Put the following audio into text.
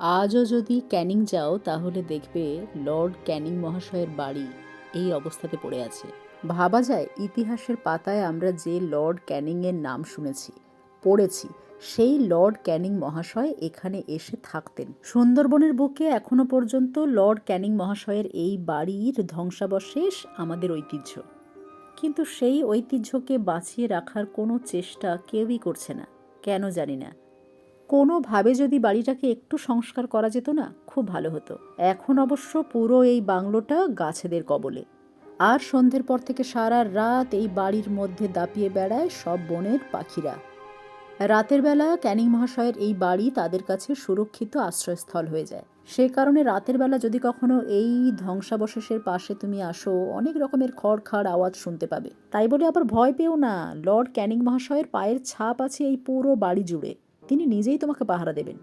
আজও যদি ক্যানিং যাও, তাহলে দেখবে লর্ড ক্যানিং মহাশয়ের বাড়ি এই অবস্থাতে পড়ে আছে। ভাবা যায় ইতিহাসের পাতায় আমরা যে লর্ড ক্যানিংয়ের নাম শুনেছি, পড়েছি, সেই লর্ড ক্যানিং মহাশয় এখানে এসে থাকতেন। সুন্দরবনের বুকে এখনও পর্যন্ত লর্ড ক্যানিং মহাশয়ের এই বাড়ির ধ্বংসাবশেষ আমাদের ঐতিহ্য। কিন্তু সেই ঐতিহ্যকে বাঁচিয়ে রাখার কোনো চেষ্টা কেউই করছে না। কেন জানি না। কোনোভাবে যদি বাড়িটাকে একটু সংস্কার করা যেত না, খুব ভালো হতো। এখন অবশ্য পুরো এই বাংলোটা গাছেদের কবলে। আর সন্ধ্যের পর থেকে সারা রাত এই বাড়ির মধ্যে দাপিয়ে বেড়ায় সব বনের পাখিরা। রাতের বেলা ক্যানিং মহাশয়ের এই বাড়ি তাদের কাছে সুরক্ষিত আশ্রয়স্থল হয়ে যায়। সে কারণে রাতের বেলা যদি কখনো এই ধ্বংসাবশেষের পাশে তুমি আসো, অনেক রকমের খড়খাড় আওয়াজ শুনতে পাবে। তাই বলে আবার ভয় পেও না, লর্ড ক্যানিং মহাশয়ের পায়ের ছাপ আছে এই পুরো বাড়ি জুড়ে। তিনি নিজেই তোমাকে পাহারা দেবেন।